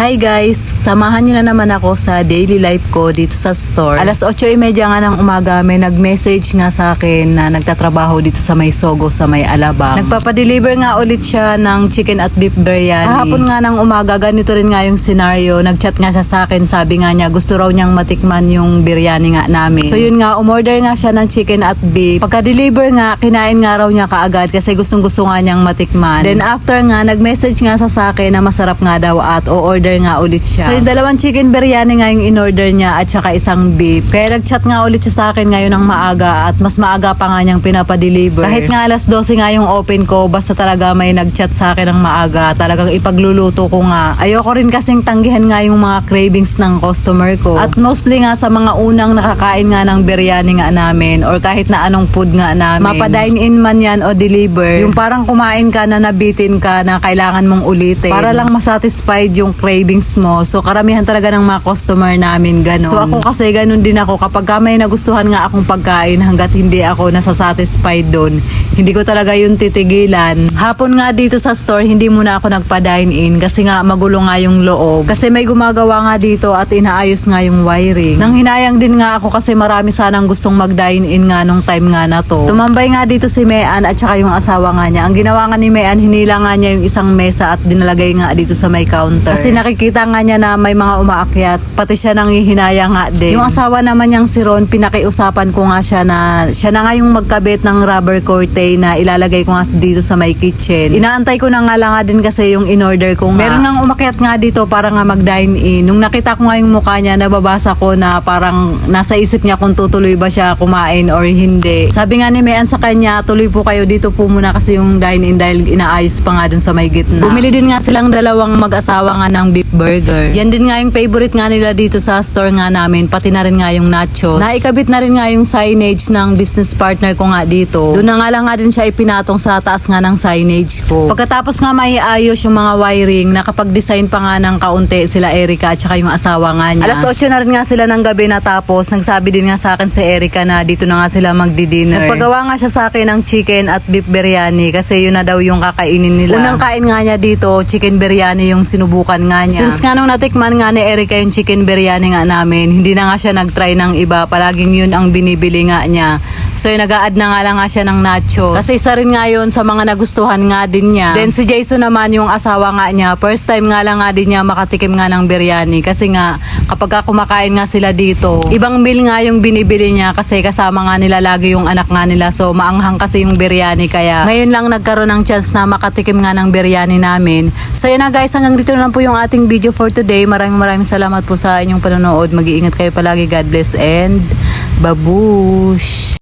Hi guys! Samahan nyo na naman ako sa daily life ko dito sa store. Alas 8.30 nga ng umaga may nag-message nga sa akin na nagtatrabaho dito sa may Sogo sa may Alabang. Nagpapadeliver nga ulit siya ng chicken at beef biryani. Kahapon nga ng umaga ganito rin nga yung scenario. Nag-chat nga siya sa akin sabi nga niya gusto raw niyang matikman yung biryani nga namin. So yun nga umorder nga siya ng chicken at beef. Pagka-deliver nga kinain nga raw niya kaagad kasi gustong gusto nga niyang matikman. Then after nga nag-message nga sa akin na masarap nga daw at o-order nga ulit siya. So yung dalawang chicken biryani nga yung in-order niya at saka isang beef. Kaya nag-chat nga ulit siya sa akin ngayon ng maaga at mas maaga pa nga niyang pinapadeliver. Kahit nga alas 12 nga yung open ko, basta talaga may nag-chat sa akin ng maaga. Talagang ipagluluto ko nga. Ayoko rin kasing tanggihan nga yung mga cravings ng customer ko. At mostly nga sa mga unang nakakain nga ng biryani nga namin or kahit na anong food nga namin. Mapa-dine in man yan o deliver. Yung parang kumain ka na nabitin ka na kailangan mong ulitin. Para lang masatisfied yung cravings mo. So karamihan talaga ng mga customer namin ganon. So ako kasi ganon din ako kapag ka may nagustuhan nga akong pagkain hanggat hindi ako nasasatisfied doon. Hindi ko talaga yun titigilan. Hapon nga dito sa store hindi muna ako nagpa-dine in kasi nga magulo nga yung loob. Kasi may gumagawa nga dito at inaayos nga yung wiring. Nang hinayang din nga ako kasi marami sanang gustong mag-dine in nga nung time nga na to. Tumambay nga dito si Mean at saka yung asawa nga niya. Ang ginawa nga ni Mean, hinila nga niya yung isang mesa at dinalagay nga dito sa may counter. Kasi nakikita nga niya na may mga umaakyat, pati siya nang hihinaya nga din. Yung asawa naman niyang si Ron, pinakiusapan ko nga siya na siya na nga yung magkabit ng rubber curtain na ilalagay ko nga dito sa may kitchen. Inaantay ko na nga lang nga din kasi yung in-order ko nga. Meron nga umakyat nga dito para nga mag-dine in. Nung nakita ko nga yung mukha niya, nababasa ko na parang nasa isip niya kung tutuloy ba siya kumain or hindi. Sabi nga ni Mayan sa kanya, tuloy po kayo dito po muna kasi yung dine-in dahil inaayos pa nga dun sa may gitna. Bumili din nga silang dalawang mag-asawa nga ng beef burger. Yan din nga yung favorite nga nila dito sa store nga namin, pati na rin nga yung nachos. Naikabit na rin nga yung signage ng business partner ko nga dito. Doon na nga lang nga din siya ipinatong sa taas nga ng signage ko. Pagkatapos nga maiayos yung mga wiring, nakapag-design pa nga ng kaunti sila Erica at saka yung asawa nga niya. Alas 8 na rin nga sila ng gabi natapos. Nagsabi din nga sa akin si Erica na dito na nga sila magdi-dinner. Nagpagawa nga siya sa akin ng chicken at beef biryani kasi yun na daw yung kakainin nila. Unang kain nga niya dito, chicken biryani yung sinubukan nga niya. Since nga nung natikman nga ni Erica yung chicken biryani nga namin, hindi na nga siya nag-try ng iba. Palaging yun ang binibili nga niya. So yun, nag-a-add na nga lang nga siya ng nachos. Kasi isa rin nga yun sa mga nagustuhan nga din niya. Then si Jason naman yung asawa nga niya, first time nga lang nga din niya makatikim nga ng biryani. Kasi nga kapag ka kumakain nga sila dito, ibang meal nga yung binibili niya kasi kasama nga nila lagi yung anak nga nila. So maanghang kasi yung biryani kaya ngayon lang nagkaroon ng chance na makatikim nga ng biryani namin. So yun na guys, hanggang dito na lang po yung ating video for today. Maraming maraming salamat po sa inyong panonood. Mag-iingat kayo palagi. God bless and babush!